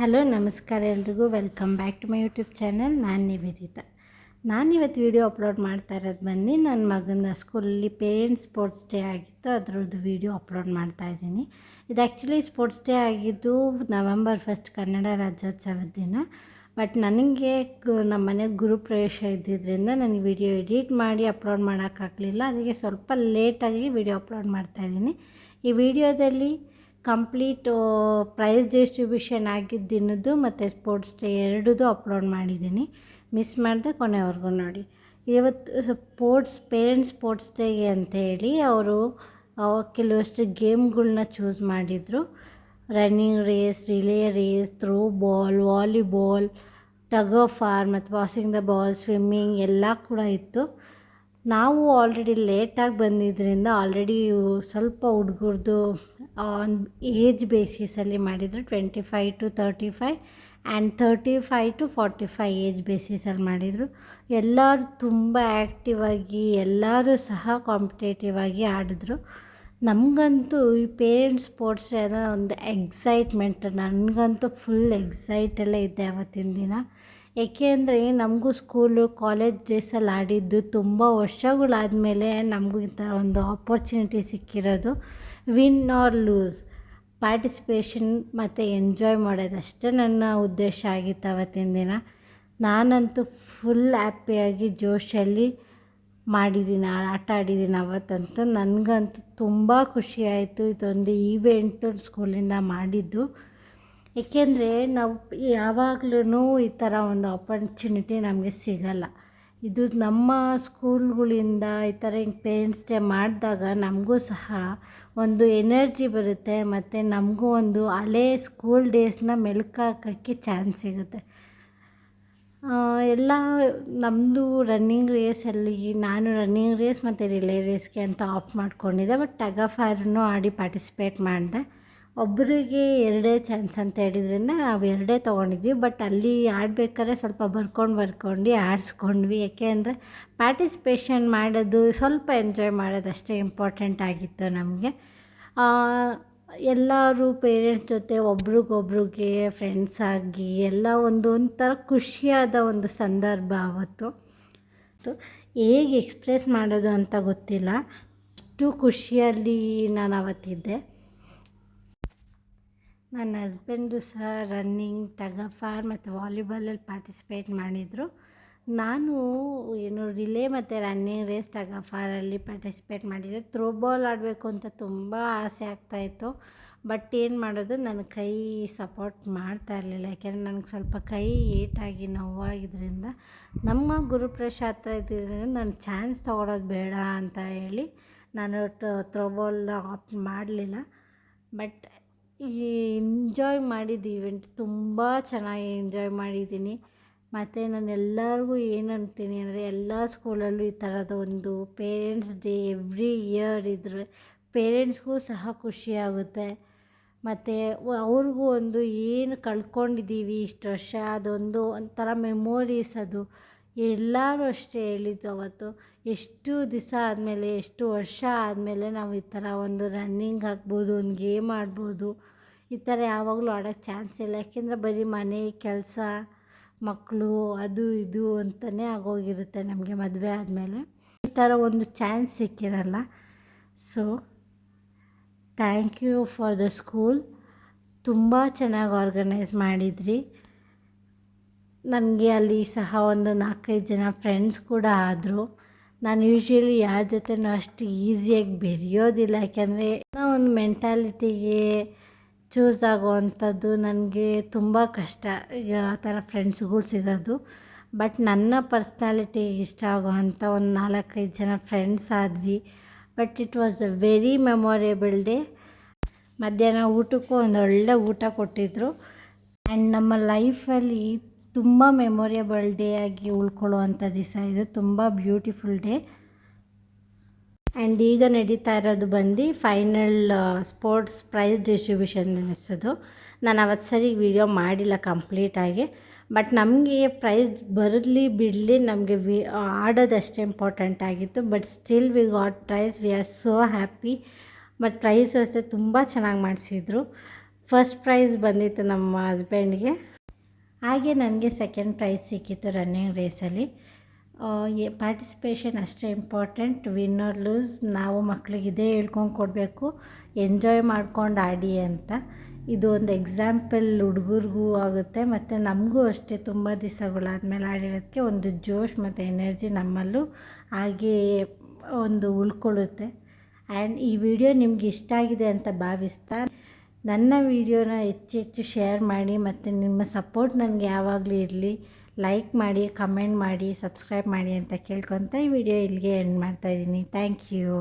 Hello, ನಮಸ್ಕಾರ ಎಲ್ರಿಗೂ. Welcome back to my YouTube channel ನಾನು ನಿವೇದಿತ. ನಾನು ಇವತ್ತು ವೀಡಿಯೋ ಅಪ್ಲೋಡ್ ಮಾಡ್ತಾ ಇರೋದು ಬನ್ನಿ. ನನ್ನ ಮಗನ ಸ್ಕೂಲಲ್ಲಿ ಪೇರೆಂಟ್ಸ್ ಸ್ಪೋರ್ಟ್ಸ್ ಡೇ ಆಗಿತ್ತು. ಅದರದ್ದು ವೀಡಿಯೋ ಅಪ್ಲೋಡ್ ಮಾಡ್ತಾ ಇದ್ದೀನಿ. ಇದು ಆ್ಯಕ್ಚುಲಿ ಸ್ಪೋರ್ಟ್ಸ್ ಡೇ ಆಗಿದ್ದು ನವೆಂಬರ್ ಫಸ್ಟ್ ಕನ್ನಡ ರಾಜ್ಯೋತ್ಸವದ ದಿನ. ಬಟ್ ನನಗೆ ನಮ್ಮ ಮನೆಗೆ ಗುರುಪ್ರವೇಶ ಇದ್ದಿದ್ದರಿಂದ ನನಗೆ ವಿಡಿಯೋ ಎಡಿಟ್ ಮಾಡಿ ಅಪ್ಲೋಡ್ ಮಾಡೋಕ್ಕಾಗಲಿಲ್ಲ ಅದಕ್ಕೆ ಸ್ವಲ್ಪ ಲೇಟಾಗಿ ವಿಡಿಯೋ ಅಪ್ಲೋಡ್ ಮಾಡ್ತಾಯಿದ್ದೀನಿ ಈ ವಿಡಿಯೋದಲ್ಲಿ ಕಂಪ್ಲೀಟು ಪ್ರೈಸ್ ಡಿಸ್ಟ್ರಿಬ್ಯೂಷನ್ ಆಗಿದ್ದ ದಿನದ್ದು ಮತ್ತು ಸ್ಪೋರ್ಟ್ಸ್ ಡೇ ಎರಡೂ ಅಪ್ಲೋಡ್ ಮಾಡಿದ್ದೀನಿ. ಮಿಸ್ ಮಾಡಿದೆ ಕೊನೆವರೆಗೂ ನೋಡಿ. ಇವತ್ತು ಸ್ಪೋರ್ಟ್ಸ್ ಪೇರೆಂಟ್ಸ್ ಸ್ಪೋರ್ಟ್ಸ್ ಡೇಗೆ ಅಂತ ಹೇಳಿ ಅವರು ಕೆಲವಷ್ಟು ಗೇಮ್ಗಳನ್ನ ಚೂಸ್ ಮಾಡಿದರು. Running race relay race throw ball volleyball tug of war ಮತ್ತು ವಾಸಿಂಗ್ ದ ಬಾಲ್ ಸ್ವಿಮ್ಮಿಂಗ್ ಎಲ್ಲ ಕೂಡ ಇತ್ತು. ನಾವು ಆಲ್ರೆಡಿ ಲೇಟಾಗಿ ಬಂದಿದ್ದರಿಂದ ಆಲ್ರೆಡಿ ಸ್ವಲ್ಪ ಹುಡುಗರ್ದು ಆನ್ ಏಜ್ ಬೇಸಿಸಲ್ಲಿ ಮಾಡಿದರು twenty five to thirty five and thirty five to forty five age ಬೇಸಿಸಲ್ಲಿ ಮಾಡಿದರು. ಎಲ್ಲರೂ ತುಂಬ ಆ್ಯಕ್ಟಿವ್ ಆಗಿ, ಎಲ್ಲರೂ ಸಹ ಕಾಂಪಿಟೇಟಿವ್ ಆಗಿ ಆಡಿದ್ರು. ನಮಗಂತೂ ಈ ಪೇರೆಂಟ್ಸ್ ಸ್ಪೋರ್ಟ್ಸ್ ಅನ್ನೋ ಒಂದು ಎಕ್ಸೈಟ್ಮೆಂಟ್ ನನಗಂತೂ ಫುಲ್ ಎಕ್ಸೈಟಲ್ಲೇ ಇದ್ದೆ ಆವತ್ತಿನ ದಿನ. ಏಕೆ ಅಂದರೆ ನಮಗೂ ಸ್ಕೂಲು ಕಾಲೇಜ್ ಡೇಸಲ್ಲಿ ಆಡಿದ್ದು ತುಂಬ ವರ್ಷಗಳಾದಮೇಲೆ ನಮಗೂ ಈ ಥರ ಒಂದು ಆಪರ್ಚುನಿಟಿ ಸಿಕ್ಕಿರೋದು. ವಿನ್ ಆರ್ ಲೂಸ್ ಪಾರ್ಟಿಸಿಪೇಷನ್ ಮತ್ತು ಎಂಜಾಯ್ ಮಾಡೋದಷ್ಟೇ ನನ್ನ ಉದ್ದೇಶ ಆಗಿತ್ತು ಅವತ್ತಿನ ದಿನ. ನಾನಂತೂ ಫುಲ್ ಹ್ಯಾಪಿಯಾಗಿ ಜೋಶಲ್ಲಿ ಮಾಡಿದ್ದೀನಿ, ಆಟ ಆಡಿದ್ದೀನಿ ಅವತ್ತಂತೂ. ನನಗಂತೂ ತುಂಬ ಖುಷಿ ಆಯಿತು. ಇದೊಂದು ಈವೆಂಟು ಸ್ಕೂಲಿಂದ ಮಾಡಿದ್ದು. ಏಕೆಂದರೆ ನಾವು ಯಾವಾಗ್ಲೂ ಈ ಥರ ಒಂದು ಆಪರ್ಚುನಿಟಿ ನಮಗೆ ಸಿಗಲ್ಲ. ಇದು ನಮ್ಮ ಸ್ಕೂಲ್ಗಳಿಂದ ಈ ಥರ ಹಿಂಗೆ ಪೇರೆಂಟ್ಸ್ ಡೇ ಮಾಡಿದಾಗ ನಮಗೂ ಸಹ ಒಂದು ಎನರ್ಜಿ ಬರುತ್ತೆ ಮತ್ತು ನಮಗೂ ಒಂದು ಹಳೆ ಸ್ಕೂಲ್ ಡೇಸ್ನ ಮೆಲುಕಾಕೋಕ್ಕೆ ಚಾನ್ಸ್ ಸಿಗುತ್ತೆ. ಎಲ್ಲ ನಮ್ಮದು ರನ್ನಿಂಗ್ ರೇಸಲ್ಲಿ ನಾನು ರನ್ನಿಂಗ್ ರೇಸ್ ಮತ್ತು ರಿಲೇ ರೇಸ್ಗೆ ಅಂತ ಆಫ್ ಮಾಡ್ಕೊಂಡಿದ್ದೆ ಬಟ್ ಟಗ್ ಆಫ್ ಆಡಿ ಪಾರ್ಟಿಸಿಪೇಟ್ ಮಾಡಿದೆ. ಒಬ್ಬರಿಗೆ ಎರಡೇ ಚಾನ್ಸ್ ಅಂತ ಹೇಳಿದ್ರಿಂದ ನಾವು ಎರಡೇ ತೊಗೊಂಡಿದ್ವಿ. ಬಟ್ ಅಲ್ಲಿ ಆಡಬೇಕಾದ್ರೆ ಸ್ವಲ್ಪ ಬರ್ಕೊಂಡು ಬರ್ಕೊಂಡು ಆಡಿಸ್ಕೊಂಡ್ವಿ. ಯಾಕೆ ಅಂದರೆ ಪಾರ್ಟಿಸಿಪೇಷನ್ ಮಾಡೋದು ಸ್ವಲ್ಪ ಎಂಜಾಯ್ ಮಾಡೋದಷ್ಟೇ ಇಂಪಾರ್ಟೆಂಟ್ ಆಗಿತ್ತು ನಮಗೆ. ಎಲ್ಲರೂ ಪೇರೆಂಟ್ಸ್ ಜೊತೆ ಒಬ್ರಿಗೊಬ್ರಿಗೆ ಫ್ರೆಂಡ್ಸ್ ಆಗಿ ಎಲ್ಲ ಒಂದು ಒಂಥರ ಖುಷಿಯಾದ ಒಂದು ಸಂದರ್ಭ ಆವತ್ತು ಹೇಗೆ ಎಕ್ಸ್ಪ್ರೆಸ್ ಮಾಡೋದು ಅಂತ ಗೊತ್ತಿಲ್ಲ. ಅಷ್ಟು ಖುಷಿಯಲ್ಲಿ ನಾನು ಅವತ್ತಿದ್ದೆ. ನನ್ನ ಹಸ್ಬೆಂಡು ಸಹ ರನ್ನಿಂಗ್ ಟಗಫಾರ್ ಮತ್ತು ವಾಲಿಬಾಲಲ್ಲಿ ಪಾರ್ಟಿಸಿಪೇಟ್ ಮಾಡಿದರು. ನಾನು ಏನು ರಿಲೇ ಮತ್ತು ರನ್ನಿಂಗ್ ರೇಸ್ ಟಗಫಾರಲ್ಲಿ ಪಾರ್ಟಿಸಿಪೇಟ್ ಮಾಡಿದ್ದೆ ಥ್ರೋ ಬಾಲ್ ಆಡಬೇಕು ಅಂತ ತುಂಬ ಆಸೆ ಆಗ್ತಾಯಿತ್ತು ಬಟ್ ಏನು ಮಾಡೋದು, ನನ್ನ ಕೈ ಸಪೋರ್ಟ್ ಮಾಡ್ತಾ ಇರಲಿಲ್ಲ. ಯಾಕೆಂದರೆ ನನಗೆ ಸ್ವಲ್ಪ ಕೈ ಏಟಾಗಿ ನೋವಾಗಿದ್ದರಿಂದ ನಮ್ಮ ಗುರುಪ್ರಸಾದ್ ಹತ್ರ ಇದ್ದಿದ್ದರಿಂದ ನಾನು ಚಾನ್ಸ್ ತೊಗೊಳೋದು ಬೇಡ ಅಂತ ಹೇಳಿ ನಾನು ಥ್ರೋ ಬಾಲ್ ಆಪ್ಟ್ ಮಾಡಲಿಲ್ಲ. ಬಟ್ ಎಂಜಾಯ್ ಮಾಡಿದ ಈವೆಂಟ್ ತುಂಬ ಚೆನ್ನಾಗಿ ಎಂಜಾಯ್ ಮಾಡಿದ್ದೀನಿ. ಮತ್ತು ನಾನು ಎಲ್ಲರಿಗೂ ಏನು ಅಂತೀನಿ ಅಂದರೆ ಎಲ್ಲ ಸ್ಕೂಲಲ್ಲೂ ಈ ಥರದ ಒಂದು ಪೇರೆಂಟ್ಸ್ ಡೇ ಎವ್ರಿ ಇಯರ್ ಇದ್ದರೆ ಪೇರೆಂಟ್ಸ್ಗೂ ಸಹ ಖುಷಿಯಾಗುತ್ತೆ ಮತ್ತು ಅವ್ರಿಗೂ ಒಂದು ಏನು ಕಳ್ಕೊಂಡಿದ್ದೀವಿ ಇಷ್ಟು ವರ್ಷ ಅದೊಂದು ಒಂಥರ ಮೆಮೊರೀಸ್ ಅದು. ಎಲ್ಲರೂ ಅಷ್ಟೇ ಹೇಳಿದ್ದು ಅವತ್ತು. ಎಷ್ಟು ದಿವಸ ಆದಮೇಲೆ, ಎಷ್ಟು ವರ್ಷ ಆದಮೇಲೆ ನಾವು ಈ ಥರ ಒಂದು ರನ್ನಿಂಗ್ ಹಾಕ್ಬೋದು ಒಂದು ಗೇಮ್ ಆಡ್ಬೋದು. ಈ ಥರ ಯಾವಾಗಲೂ ಆಡೋಕ್ಕೆ ಚಾನ್ಸ್ ಇಲ್ಲ. ಯಾಕೆಂದರೆ ಬರೀ ಮನೆ, ಕೆಲಸ ಮಕ್ಕಳು ಅದು ಇದು ಅಂತಲೇ ಆಗೋಗಿರುತ್ತೆ ನಮಗೆ ಮದುವೆ ಆದಮೇಲೆ. ಈ ಥರ ಒಂದು chance ಸಿಕ್ಕಿರಲ್ಲ. So thank you for the school ತುಂಬ ಚೆನ್ನಾಗಿ ಆರ್ಗನೈಸ್ ಮಾಡಿದ್ರಿ. ನನಗೆ ಅಲ್ಲಿ ಸಹ ಒಂದು ನಾಲ್ಕೈದು ಜನ ಫ್ರೆಂಡ್ಸ್ ಕೂಡ ಆದರು. ನಾನು ಯೂಶ್ವಲಿ ಯಾರ ಜೊತೆನೂ ಅಷ್ಟು ಈಸಿಯಾಗಿ ಬೆರೆಯೋದಿಲ್ಲ. ಯಾಕೆಂದರೆ ಒಂದು ಮೆಂಟಾಲಿಟಿಗೆ ಚೂಸ್ ಆಗೋವಂಥದ್ದು ನನಗೆ ತುಂಬ ಕಷ್ಟ. ಈಗ ಆ ಥರ ಫ್ರೆಂಡ್ಸ್ಗಳು ಸಿಗೋದು. ಬಟ್ ನನ್ನ ಪರ್ಸ್ನಾಲಿಟಿಗೆ ಇಷ್ಟ ಆಗೋವಂಥ ಒಂದು ನಾಲ್ಕೈದು ಜನ ಫ್ರೆಂಡ್ಸ್ ಆದ್ವಿ. But it was a very memorable day ಮಧ್ಯಾಹ್ನ ಊಟಕ್ಕೂ ಒಂದು ಒಳ್ಳೆ ಊಟ ಕೊಟ್ಟಿದ್ದರು ಆ್ಯಂಡ್ ನಮ್ಮ ಲೈಫಲ್ಲಿ ತುಂಬ ಮೆಮೊರೇಬಲ್ ಡೇ ಆಗಿ ಉಳ್ಕೊಳ್ಳುವಂಥ ದಿವಸ. ಇದು ತುಂಬ ಬ್ಯೂಟಿಫುಲ್ ಡೇ ಆ್ಯಂಡ್ ಈಗ ನಡೀತಾ ಇರೋದು ಬಂದು ಫೈನಲ್ ಸ್ಪೋರ್ಟ್ಸ್ ಪ್ರೈಸ್ ಡಿಸ್ಟ್ರಿಬ್ಯೂಷನ್ ಅನ್ನಿಸೋದು. ನಾನು ಅವತ್ತು ಸರಿ ವೀಡಿಯೋ ಮಾಡಿಲ್ಲ ಕಂಪ್ಲೀಟಾಗಿ ಬಟ್ ನಮಗೆ ಪ್ರೈಸ್ ಬರಲಿ ಬಿಡಲಿ ನಮಗೆ ವಿ ಆಡೋದಷ್ಟೇ ಇಂಪಾರ್ಟೆಂಟ್ ಆಗಿತ್ತು. But still we got prize we are so happy ಮತ್ತು ಪ್ರೈಸ್ ಅಷ್ಟೇ ತುಂಬ ಚೆನ್ನಾಗಿ ಮಾಡಿಸಿದ್ರು. ಫಸ್ಟ್ ಪ್ರೈಸ್ ಬಂದಿತ್ತು ನಮ್ಮ ಹಸ್ಬೆಂಡ್ಗೆ ಹಾಗೆ ನನಗೆ ಸೆಕೆಂಡ್ ಪ್ರೈಸ್ ಸಿಕ್ಕಿತ್ತು ರನ್ನಿಂಗ್ ರೇಸಲ್ಲಿ ಪಾರ್ಟಿಸಿಪೇಷನ್ ಅಷ್ಟೇ ಇಂಪಾರ್ಟೆಂಟ್ ವಿನ್ನರ್ ಲೂಸ್ ನಾವು ಮಕ್ಕಳಿಗೆ ಇದೇ ಹೇಳ್ಕೊಂಡು ಕೊಡಬೇಕು. ಎಂಜಾಯ್ ಮಾಡ್ಕೊಂಡು ಆಡಿ ಅಂತ. ಇದು ಒಂದು ಎಕ್ಸಾಂಪಲ್ ಹುಡುಗರಿಗೂ ಆಗುತ್ತೆ. ಮತ್ತು ನಮಗೂ ಅಷ್ಟೇ ತುಂಬ ದಿವಸಗಳಾದ್ಮೇಲೆ ಆಡಿರೋದಕ್ಕೆ ಒಂದು ಜೋಶ್ ಮತ್ತು ಎನರ್ಜಿ ನಮ್ಮಲ್ಲೂ ಹಾಗೇ ಒಂದು ಉಳ್ಕೊಳ್ಳುತ್ತೆ. ಆ್ಯಂಡ್ ಈ ವಿಡಿಯೋ ನಿಮ್ಗೆ ಇಷ್ಟ ಆಗಿದೆ ಅಂತ ಭಾವಿಸ್ತಾ ನನ್ನ ವಿಡಿಯೋನ ಹೆಚ್ಚು ಹೆಚ್ಚು ಶೇರ್ ಮಾಡಿ ಮತ್ತು ನಿಮ್ಮ ಸಪೋರ್ಟ್ ನನಗೆ ಯಾವಾಗಲೂ ಇರಲಿ. ಲೈಕ್ ಮಾಡಿ ಕಮೆಂಟ್ ಮಾಡಿ ಸಬ್ಸ್ಕ್ರೈಬ್ ಮಾಡಿ ಅಂತ ಕೇಳ್ಕೊತ ಈ ವಿಡಿಯೋ ಇಲ್ಲಿಗೆ ಎಂಡ್ ಮಾಡ್ತಾಯಿದ್ದೀನಿ ಥ್ಯಾಂಕ್ ಯು